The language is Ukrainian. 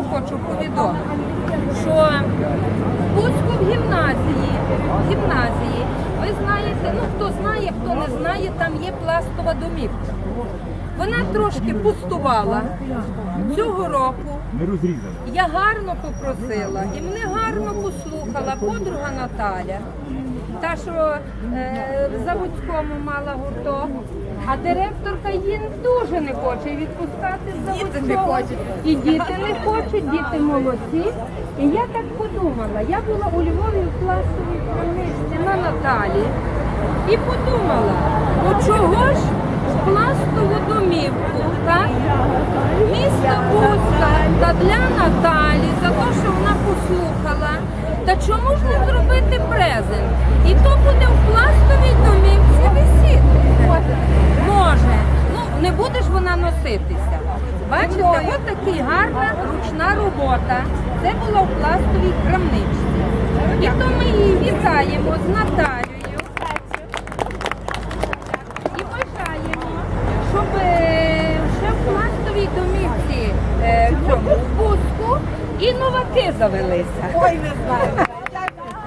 кому хочу повідомити, що в Буцьку в гімназії, в гімназії, ви знаєте, ну хто знає, хто не знає, там є пластова домівка. Вона трошки пустувала цього року. Я гарно попросила і мене гарно послухала подруга Наталя, та, що е, в Заводському мала гурток, а директорка її дуже не хоче відпускати з Заводського. не хочуть. І діти не хочуть, діти молодці. І я так подумала, я була у Львові в пластовій крамниці на Наталі і подумала, ну чого ж пластову домівку, так? Місто Буцька та для Наталі за те, що вона послухала. Та чому ж не зробити презент? Буде ж вона носитися. Бачите, от такий гарна ручна робота. Це була в пластовій крамничці. І то ми її вітаємо з Наталією. І бажаємо, щоб е, ще в пластовій домівці е, в цьому Бузьку і новаки завелися. Ой, не знаю.